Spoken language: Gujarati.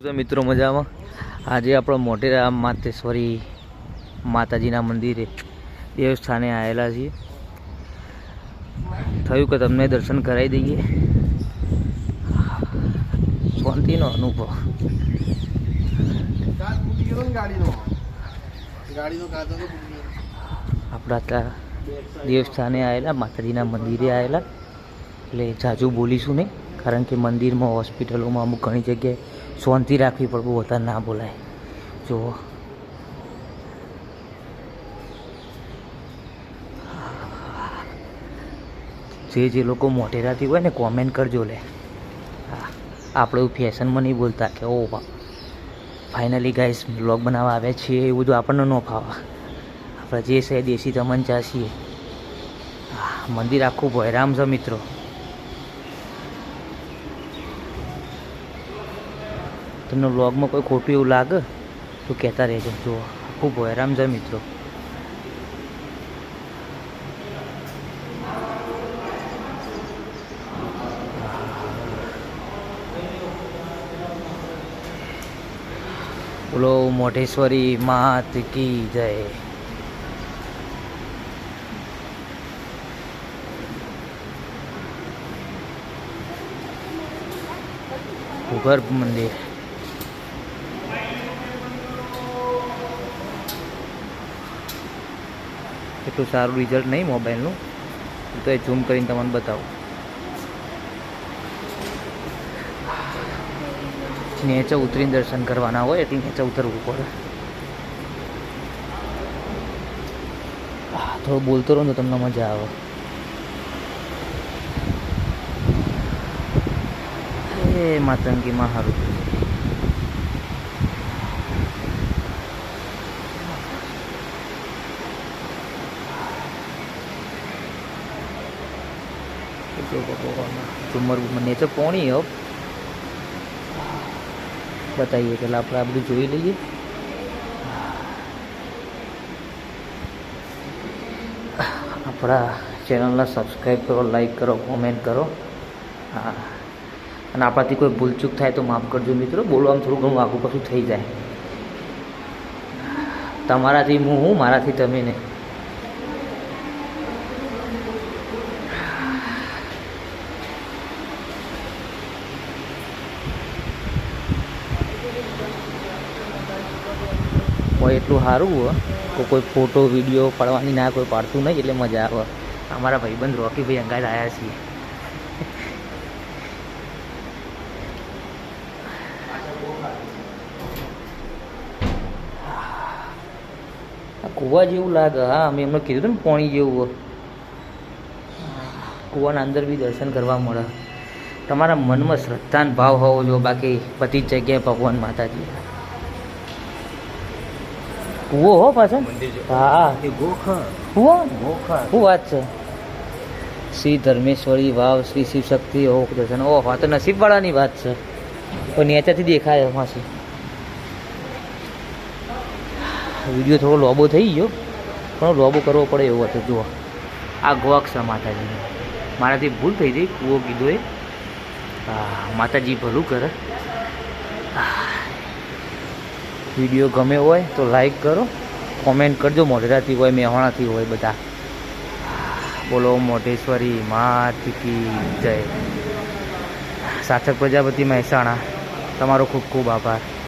મિત્રો મજામાં? આજે આપણે મોટેરા માતેશ્વરી માતાજીના મંદિરે દેવસ્થાને આવેલા છીએ. થયું કે તમને દર્શન કરાવી દઈએ? શાંતિનો અનુભવ. આપણા ત્યાં દેવસ્થાને આવેલા, માતાજીના મંદિરે આવેલા. એટલે જાજુ બોલીશું નહીં, કારણ કે મંદિરમાં, હોસ્પિટલોમાં અમુક ઘણી જગ્યાએ શાંતિ રાખવી પડે બહુ વધારે ના બોલાય. જુઓ જે જે લોકો મોટેરાથી હોય ને કોમેન્ટ કરજો લે. આપણે એવું ફેશનમાં નહીં બોલતા કે, ઓ ફાઇનલી ગાઈસ બ્લોગ બનાવવા આવ્યા છીએ. એવું બધું આપણને ન ફાવે. આપણે જે છે દેશી તમંચા છીએ. મંદિર આખું ભયરામ છે મિત્રો. તમને બ્લોગમાં કોઈ ખોટું એવું લાગે, તો કહેતા રહેજો. જો આખું ભયરામ છે મિત્રો. બોલો, મોઢેશ્વરી માત કી જય. ભૂગર્ભ મંદિર. એટલું સારું રિઝલ્ટ નહીં મોબાઈલનું તો એ ઝૂમ કરીને તમને બતાવું. નીચે ઉતરીને દર્શન કરવાના હોય એટલે નેચે ઉતરવું પડે. થોડું બોલતો રહો ને તો તમને મજા આવે. એ માતંગીમાં સારું ઝુમર નીચે પોણી હો. બતાવીએ પહેલાં આપણે આ બધું જોઈ લઈએ. આપણા ચેનલને સબસ્ક્રાઈબ કરો લાઈક કરો કોમેન્ટ કરો. હા. અને આપણાથી કોઈ ભૂલચૂક થાય તો માફ કરજો મિત્રો. બોલવામાં થોડું ઘણું આખું પાછું થઈ જાય. તમારાથી હું હું, મારાથી તમે ને હોય એટલું સારું હોય કે કોઈ ફોટો વીડિયો પાડવાની ના કોઈ પાડતું નહીં એટલે મજા આવે. અમારા ભાઈબંધ રોકીભાઈ અંગાજ આવ્યા છીએ. કુવા જેવું લાગે. હા, અમે એમને કીધું હતું ને પોણી જેવું. કૂવાના અંદર બી દર્શન કરવા મળે. તમારા મનમાં શ્રદ્ધાન ભાવ હોવો જોઈએ. બાકી બધી જગ્યાએ ભગવાન માતાજી. કૂવો હો પાછળ હા. કૂવો? શું વાત છે? શ્રી ધર્મેશ્વરી વાવ શ્રી શિવ શક્તિ ઓ દર્શન. ઓહો તો નસીબવાળાની વાત છે. તો નેચાથી દેખાય એમાંથી વીડિયો થોડો લોબો થઈ ગયો. પણ લોબો કરવો પડે એવો હતો. જુઓ. આ ગોક છે મારાથી ભૂલ થઈ ગઈ. કૂવો કીધો એ. હા માતાજી ભલું કરે. વીડિયો ગમે હોય તો લાઈક કરો કોમેન્ટ કરજો. મોઢેરાથી હોય, મેહોણાથી હોય બધા. બોલો મોઢેશ્વરી માથી જય. સાથક પ્રજાપતિ મહેસાણા. તમારો ખૂબ ખૂબ આભાર.